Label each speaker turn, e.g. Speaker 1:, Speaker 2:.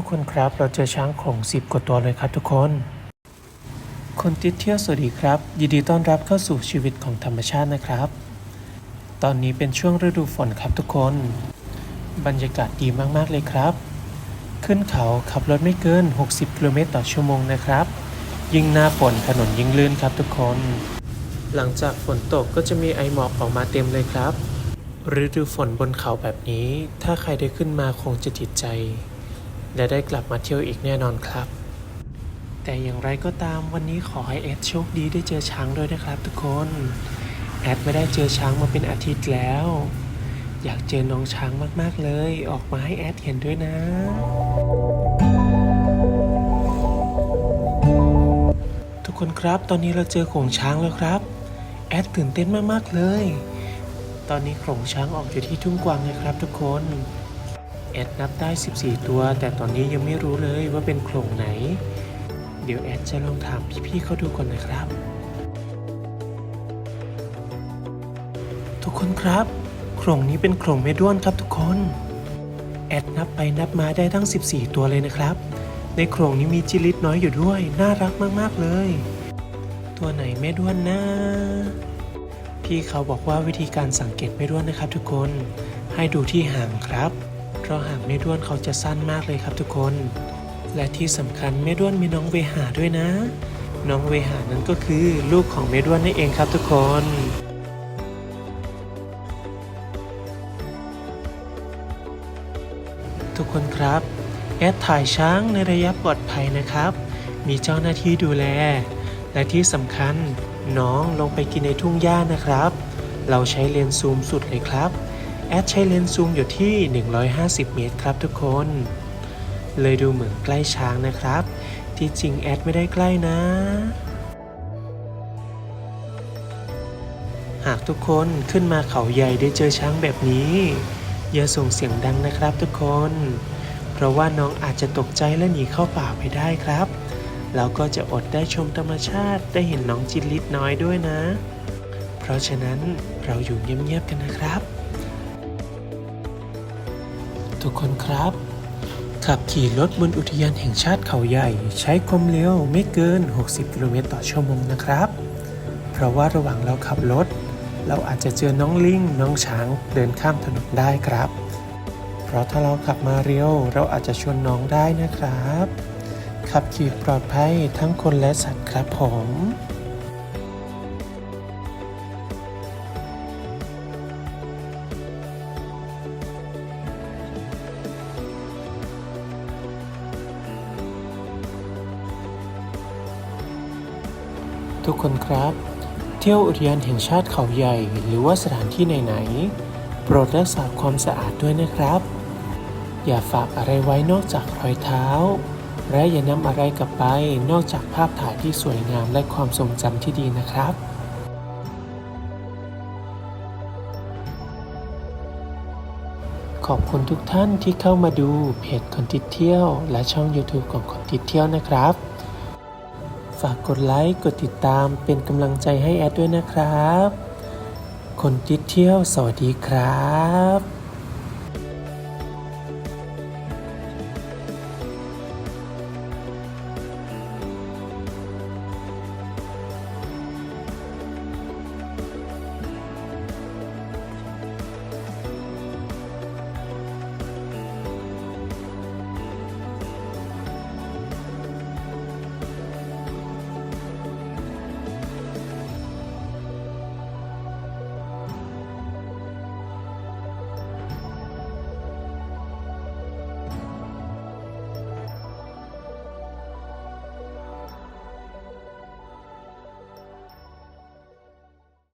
Speaker 1: ทุกคนครับเราเจอช้างโขลงสิบกว่าตัวเลยครับทุกคน คนติดเที่ยวสวัสดีครับ ยินดีต้อนรับเข้าสู่ชีวิตของธรรมชาตินะครับ ตอนนี้เป็นช่วงฤดูฝนครับทุกคน บรรยากาศดีมากๆเลยครับ ขึ้นเขาขับรถไม่เกิน 60กิโลเมตรต่อชั่วโมงนะครับ ยิ่งหน้าฝนถนนยิ่งลื่นครับทุกคน หลังจากฝนตกก็จะมีไอหมอกออกมาเต็มเลยครับฤดูฝนบนเขาแบบนี้ ถ้าใครได้ขึ้นมาคงจะติดใจ และได้กลับมาเที่ยวอีกแน่นอนครับ แต่อย่างไรก็ตามวันนี้ขอให้แอดโชคดีได้เจอช้างด้วยนะครับทุกคนแอดไม่ได้เจอช้างมาเป็นอาทิตย์แล้ว อยากเจอน้องช้างมากๆเลย ออกมาให้แอดเห็นด้วยนะทุกคนครับตอนนี้เราเจอโขงช้างแล้วครับ แอดตื่นเต้นมาก ๆ เลย ตอนนี้โขงช้างออกอยู่ที่ทุ่งกวางเลยครับทุกคน แอดนับได้ 14 ตัว แต่ตอนนี้ยังไม่รู้เลยว่าเป็นโขลงไหน เดี๋ยวแอดจะลองถามพี่ๆเขาดูก่อนนะครับ ทุกคนครับโขลงนี้เป็นโขลงเมด้วนครับทุกคน แอดนับไปนับมาได้ทั้ง 14 ตัวเลยนะครับ ในโขลงนี้มีจิลิตน้อยอยู่ด้วย น่ารักมากๆเลย ตัวไหนแม่ด้วนนะพี่เขาบอกว่าวิธีการสังเกตแม่ด้วนนะครับ ทุกคนให้ดูที่หางครับ เพราะหางแม่ด้วนเขาจะสั้นมากเลยครับทุกคน และที่สำคัญแม่ด้วนมีน้องเวหาด้วยนะ น้องเวหานั้นก็คือลูกของแม่ด้วนนั่นเองครับทุกคนทุกคนครับ แอดถ่ายช้างในระยะปลอดภัยนะครับ มีเจ้าหน้าที่ดูแล และที่สำคัญน้องลงไปกินในทุ่งหญ้านะครับ เราใช้เลนส์ซูมสุดเลยครับ แอดใช้เลนส์ซูมอยู่ที่ 150 เมตรครับทุกคน เลยดูเหมือนใกล้ช้างนะครับ ที่จริงแอดไม่ได้ใกล้นะ หากทุกคนขึ้นมาเขาใหญ่ได้เจอช้างแบบนี้ อย่าส่งเสียงดังนะครับทุกคน เพราะว่าน้องอาจจะตกใจและหนีเข้าป่าไปได้ครับเราก็จะอดได้ชมธรรมชาติได้เห็นน้องจินลิดน้อยด้วยนะ เพราะฉะนั้นเราอยู่เงียบๆกันนะครับ ทุกคนครับ ขับขี่รถบนอุทยานแห่งชาติเขาใหญ่ ใช้ความเร็วไม่เกิน 60 กิโลเมตรต่อชั่วโมงนะครับ เพราะว่าระหว่างเราขับรถ เราอาจจะเจอน้องลิงน้องช้างเดินข้ามถนนได้ครับ เพราะถ้าเราขับมาเร็วเราอาจจะชนน้องได้นะครับ ขับขี่ปลอดภัยทั้งคนและสัตว์ครับผม ทุกคนครับ เที่ยวอุทยานแห่งชาติเขาใหญ่ หรือว่าสถานที่ไหนๆโปรดรักษาความสะอาดด้วยนะครับ อย่าฝากอะไรไว้นอกจากรอยเท้า และอย่านำอะไรกลับไปนอกจากภาพถ่ายที่สวยงามและความทรงจำที่ดีนะครับขอบคุณทุกท่านที่เข้ามาดูเพจคนติดเที่ยว และช่อง YouTube ของคนติดเที่ยวนะครับ ฝากกดไลค์ กดติดตามเป็นกำลังใจให้แอดด้วยนะครับ คนติดเที่ยวสวัสดีครับ